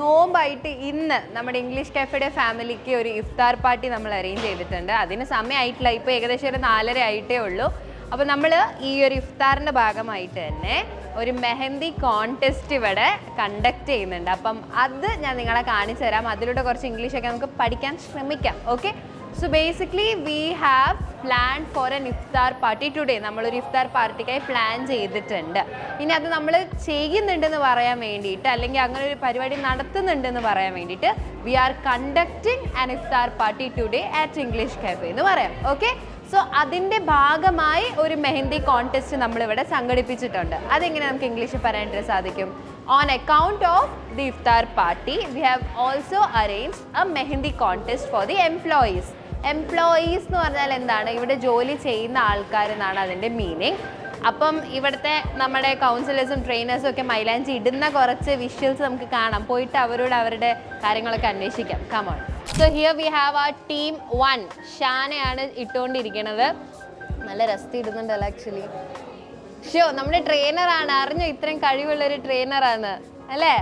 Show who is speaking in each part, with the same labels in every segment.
Speaker 1: നോമ്പായിട്ട് ഇന്ന് നമ്മുടെ ഇംഗ്ലീഷ് കഫേയുടെ ഫാമിലിക്ക് ഒരു ഇഫ്താർ പാർട്ടി നമ്മൾ അറേഞ്ച് ചെയ്തിട്ടുണ്ട്. അതിന് സമയമായിട്ടില്ല. ഇപ്പോൾ ഏകദേശം ഒരു നാലര ആയിട്ടേ ഉള്ളൂ. അപ്പോൾ നമ്മൾ ഈ ഒരു ഇഫ്താറിന്റെ ഭാഗമായിട്ട് തന്നെ ഒരു മെഹന്തി കോൺടെസ്റ്റ് ഇവിടെ കണ്ടക്ട് ചെയ്യുന്നുണ്ട്. അപ്പം അത് ഞാൻ നിങ്ങളെ കാണിച്ചു തരാം അതിലൂടെ കുറച്ച് ഇംഗ്ലീഷൊക്കെ നമുക്ക് പഠിക്കാൻ ശ്രമിക്കാം. Okay so basically we have plan for an iftar party today നമ്മളൊരു ഇഫ്താർ പാർട്ടിക്കായി പ്ലാൻ ചെയ്തിട്ടുണ്ട്. ഇനി അത് നമ്മൾ ചെയ്യുന്നുണ്ടെന്ന് പറയാൻ വേണ്ടിയിട്ട് അല്ലെങ്കിൽ അങ്ങനെ ഒരു പരിപാടി നടത്തുന്നുണ്ടെന്ന് പറയാൻ വേണ്ടിയിട്ട് we are conducting an iftar party today at English cafe എന്ന് പറയാം. ഓക്കെ സോ അതിന്റെ ഭാഗമായി ഒരു മെഹന്തി കോൺടെസ്റ്റ് നമ്മളിവിടെ സംഘടിപ്പിച്ചിട്ടുണ്ട്. അതെങ്ങനെ നമുക്ക് ഇംഗ്ലീഷിൽ പറയാനായിട്ട് സാധിക്കും? On account of the iftar party we have also arrange a mehndi contest for the employees employees എന്ന് പറഞ്ഞാൽ എന്താണ്? ഇവിടെ ജോലി ചെയ്യുന്ന ആൾക്കാർ എന്നാണ് അതിന്റെ മീനിങ് അപ്പം ഇവിടുത്തെ നമ്മുടെ കൗൺസിലേഴ്സും ട്രെയിനേഴ്സും ഒക്കെ മൈലാഞ്ചി ഇടുന്ന കുറച്ച് വിഷ്വൽസ് നമുക്ക് കാണാം. പോയിട്ട് അവരോട് അവരുടെ കാര്യങ്ങളൊക്കെ അന്വേഷിക്കാം. Come on so here we have a team one ഷാനയാണ് ഇട്ടുകൊണ്ടിരിക്കുന്നത് നല്ല രസ്തി ഇടുന്നുണ്ടല്ലോ ആക്ച്വലി ഷോ നമ്മുടെ ട്രെയിനറാണ് അറിഞ്ഞു? ഇത്രയും കഴിവുള്ള ഒരു ട്രെയിനറാണ് അല്ലേ?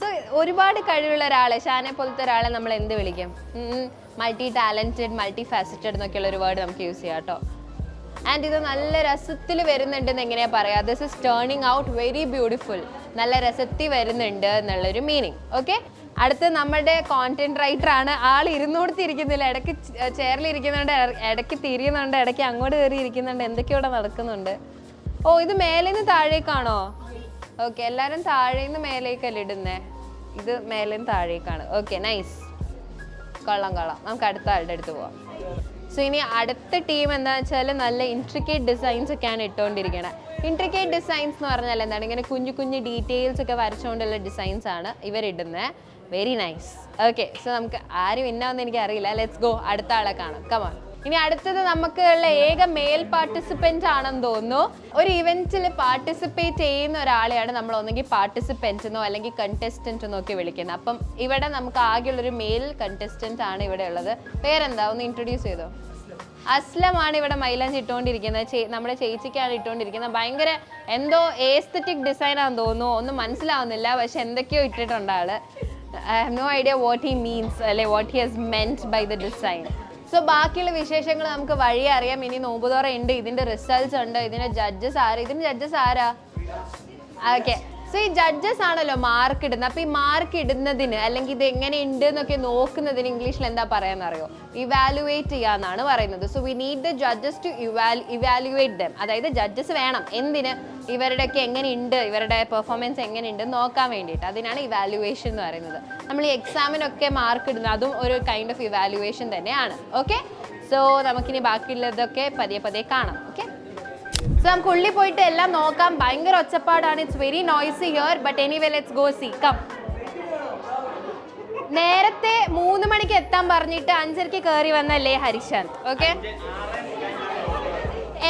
Speaker 1: സോ ഒരുപാട് കഴിവുള്ള ഒരാളെ ഷാനെ പോലത്തെ ഒരാളെ നമ്മൾ എന്ത് വിളിക്കും? മൾട്ടി ടാലന്റഡ് മൾട്ടി ഫാസറ്റഡ് എന്നൊക്കെയുള്ള ഒരു വേർഡ് നമുക്ക് യൂസ് ചെയ്യാം കേട്ടോ ആൻഡ് ഇത് നല്ല രസത്തിൽ വരുന്നുണ്ടെന്ന് എങ്ങനെയാ പറയാ? This is turning out very beautiful നല്ല രസത്തിൽ വരുന്നുണ്ട് എന്നുള്ളൊരു മീനിങ് ഓക്കെ അടുത്ത് നമ്മുടെ കോണ്ടന്റ് റൈറ്റർ ആണ്. ആൾ ഇരുന്നോടത്ത് ഇരിക്കുന്നില്ല ഇടയ്ക്ക് ഇട- ഇടയ്ക്ക് തിരിയുന്നുണ്ട്. ഇടയ്ക്ക് അങ്ങോട്ട് കയറി ഇരിക്കുന്നുണ്ട്. എന്തൊക്കെയോടെ നടക്കുന്നുണ്ട്. ഓ ഇത് മേലെ നിന്ന് താഴേക്കാണോ? ഓക്കെ എല്ലാവരും താഴേന്ന് മേലേക്കല്ലേ ഇടുന്നേ? ഇത് മേലെ താഴേക്കാണ്. ഓക്കെ നൈസ് കൊള്ളാം കൊള്ളാം. നമുക്ക് അടുത്ത ആളുടെ അടുത്ത് പോവാം. സോ ഇനി അടുത്ത ടീം എന്താ വെച്ചാൽ നല്ല ഇൻട്രിക്കേറ്റ് ഡിസൈൻസ് ഒക്കെയാണ് ഇട്ടുകൊണ്ടിരിക്കുന്നത് ഇൻട്രിക്കേറ്റ് ഡിസൈൻസ് എന്ന് പറഞ്ഞാൽ എന്താണ്? ഇങ്ങനെ കുഞ്ഞു കുഞ്ഞു ഡീറ്റെയിൽസ് ഒക്കെ വരച്ചുകൊണ്ടുള്ള ഡിസൈൻസ് ആണ് ഇവരിടുന്നത് വെരി നൈസ് ഓക്കെ സോ നമുക്ക് ആര് വിന്നാവെന്ന് എനിക്ക് അറിയില്ല ലെറ്റ്സ് ഗോ അടുത്ത ആളെ കാണാം. കമാൺ ഇനി അടുത്തത് നമുക്ക് ഉള്ള ഏക മെയിൽ പാർട്ടിസിപ്പന്റ് ആണെന്ന് തോന്നുന്നു. ഒരു ഇവന്റിൽ പാർട്ടിസിപ്പേറ്റ് ചെയ്യുന്ന ഒരാളെയാണ് നമ്മൾ ഒന്നെങ്കിൽ പാർട്ടിസിപ്പന്റ് എന്നോ അല്ലെങ്കിൽ കണ്ടസ്റ്റന്റ് എന്നോ ഒക്കെ വിളിക്കുന്നത്. അപ്പം ഇവിടെ നമുക്ക് ആകെയുള്ളൊരു മെയിൽ കണ്ടസ്റ്റന്റ് ആണ് ഇവിടെ ഉള്ളത്. പേരെന്താ? ഒന്ന് ഇൻട്രൊഡ്യൂസ് ചെയ്തോ? അസ്ലമാണ് ഇവിടെ മൈലാഞ്ചി ഇട്ടുകൊണ്ടിരിക്കുന്നത്. നമ്മുടെ ചേച്ചിക്കാണ് ഇട്ടുകൊണ്ടിരിക്കുന്നത്. ഭയങ്കര എന്തോ ഏസ്തറ്റിക് ഡിസൈൻ ആണെന്ന് തോന്നുന്നു. ഒന്നും മനസ്സിലാവുന്നില്ല. പക്ഷെ എന്തൊക്കെയോ ഇട്ടിട്ടുണ്ട് ആൾ. I have no idea what he means അല്ലെ what he has meant by the design so ബാക്കിയുള്ള വിശേഷങ്ങൾ നമുക്ക് വഴി അറിയാം. ഇനി നോമ്പുതോറ ഉണ്ട്. ഇതിന്റെ റിസൾട്ട്സ് ഉണ്ട്. ഇതിന്റെ ജഡ്ജസ് ആരാ? ഇതിന്റെ ജഡ്ജസ് ആരാ? ഓക്കെ സോ ഈ ജഡ്ജസ് ആണല്ലോ മാർക്ക് ഇടുന്നത്. അപ്പൊ ഈ മാർക്ക് ഇടുന്നതിന് അല്ലെങ്കിൽ ഇത് എങ്ങനെ ഉണ്ട് എന്നൊക്കെ നോക്കുന്നതിന് ഇംഗ്ലീഷിൽ എന്താ പറയാന്ന് അറിയോ ഇവാലുവേറ്റ് ചെയ്യാന്നാണ് പറയുന്നത്. So we need the judges to evaluate them അതായത് ജഡ്ജസ് വേണം. എന്തിന്? ഇവരുടെയൊക്കെ എങ്ങനെയുണ്ട് ഇവരുടെ പെർഫോമൻസ് എങ്ങനെയുണ്ട് നോക്കാൻ വേണ്ടിയിട്ട്. അതിനാണ് ഇവാലുവേഷൻ എന്ന് പറയുന്നത്. നമ്മൾ ഈ എക്സാമിനൊക്കെ മാർക്ക് ഇടുന്നത് അതും ഒരു കൈൻഡ് ഓഫ് ഇവാലുവേഷൻ തന്നെയാണ്. ഓക്കെ സോ നമുക്കിനി ബാക്കിയുള്ളതൊക്കെ പതിയെ പതിയെ കാണാം. ഓക്കെ സോ നമുക്ക് ഉള്ളിൽ പോയിട്ട് എല്ലാം നോക്കാം. ഭയങ്കര ഒച്ചപ്പാടാണ്. It's very noisy here but anyway let's go see come നേരത്തെ മൂന്ന് മണിക്ക് എത്താൻ പറഞ്ഞിട്ട് അഞ്ചരക്ക് കയറി വന്നല്ലേ ഹരിശാന്ത്? ഓക്കെ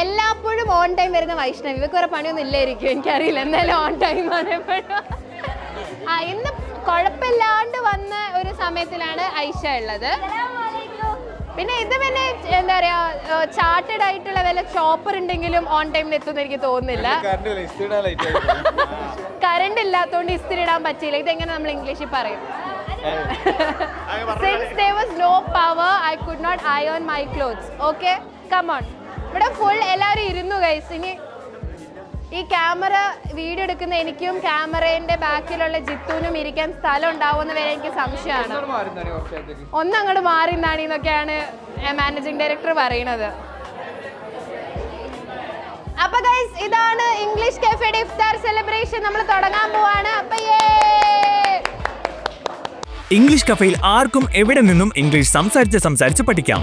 Speaker 1: എല്ലാപ്പോഴും ഓൺ ടൈം വരുന്ന വൈഷ്ണവ്. ഇവക്ക് വേറെ പണിയൊന്നും ഇല്ലായിരിക്കും. എനിക്കറിയില്ല. എന്തായാലും ഓൺ ടൈം ആണ് ആ ഇന്ന് കുഴപ്പമില്ലാണ്ട് വന്ന ഒരു സമയത്തിലാണ് ഐഷ ഉള്ളത്. പിന്നെ ഇത് പിന്നെ എന്താ പറയാ ചാർട്ടഡ് ആയിട്ടുള്ള വില ചോപ്പർ ഉണ്ടെങ്കിലും ഓൺ ടൈമിൽ എത്തുമെന്ന് എനിക്ക് തോന്നുന്നില്ല. കറണ്ട് ഇല്ലാത്തതുകൊണ്ട് ഇസ്തിരി ഇടാൻ പറ്റിയില്ല. ഇതെങ്ങനെ നമ്മൾ ഇംഗ്ലീഷിൽ പറയും? Since they was no power I could not iron my clothes. Cloth okay come on ഇവിടെ ഫുൾ എല്ലാവരും ഇരുന്നു ഗൈസ് ഇനി ഈ ക്യാമറ വീഡിയോ എടുക്കുന്ന എനിക്കും ക്യാമറേന്റെ ബാക്കിലുള്ള ജിത്തുവിനും ഇരിക്കാൻ സ്ഥലം ഉണ്ടാവുമെന്ന് വരെ എനിക്ക് സംശയമാണ്. ഒന്നങ്ങോട്ട് മാറി നാണി എന്നൊക്കെയാണ് മാനേജിംഗ് ഡയറക്ടർ പറയുന്നത്. അപ്പൊ ഗൈസ് ഇതാണ് ഇംഗ്ലീഷ് കഫേയുടെ ഇഫ്താർ സെലിബ്രേഷൻ നമ്മൾ തുടങ്ങാൻ പോവാണ്. അപ്പൊ!
Speaker 2: ഇംഗ്ലീഷ് കഫയിൽ ആർക്കും എവിടെ നിന്നും ഇംഗ്ലീഷ് സംസാരിച്ച് സംസാരിച്ച് പഠിക്കാം.